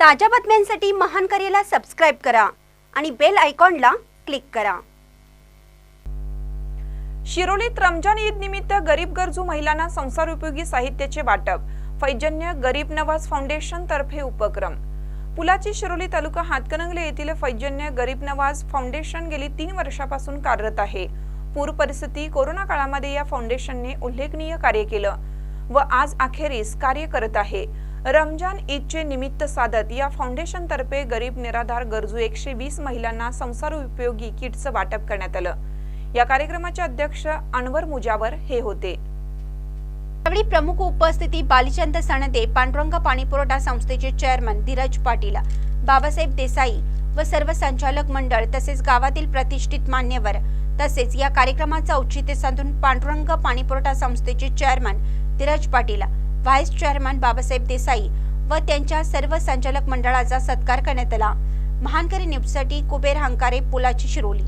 ताज्या बातम्यांसाठी महान करेला सबस्क्राईब करा आणि बेल आयकॉनला क्लिक करा. शिरोलीत रमजान ईद निमित्त गरीब गरजू महिलांना संसार उपयोगी साहित्याचे वाटप फैजन्य गरीब नवाज फाउंडेशन तर्फे उपक्रम. पुलाची शिरोली तालुका हातकणंगले येथील फैजन्य गरीब नवाज फाउंडेशन गेली तीन वर्षापासून कार्यरत आहे. पूर परिस्थिती कोरोना काळामध्ये या फाउंडेशनने उल्लेखनीय कार्य केलं व आज अखेरीस कार्य करत आहे. रमजान ईदचे निमित्त साधत या फाउंडेशनतर्फे गरीब निराधार गरजू एकशे वीस महिलांना संसार उपयोगी किटचं वाटप करण्यात आलं. या कार्यक्रमाचे अध्यक्ष अनवर मुजावर हे होते. यावेळी प्रमुख उपस्थिती बालीचंद सणदे पांडुरंग पाणीपुरवठा संस्थेचे चेअरमन धीरज पाटील बाबासाहेब देसाई व सर्व संचालक मंडळ तसेच गावातील प्रतिष्ठित मान्यवर तसेच या कार्यक्रमाचं औचित्य साधून पांडुरंग पाणीपुरवठा संस्थेचे chairman Dhiraj Patil vice chairman Babasaheb Desai व त्यांच्या सर्व संचालक मंडळाचा सत्कार करण्यात आला. महानकरी न्यूजसाठी कुबेर हंकारे पुलाची शिरोली.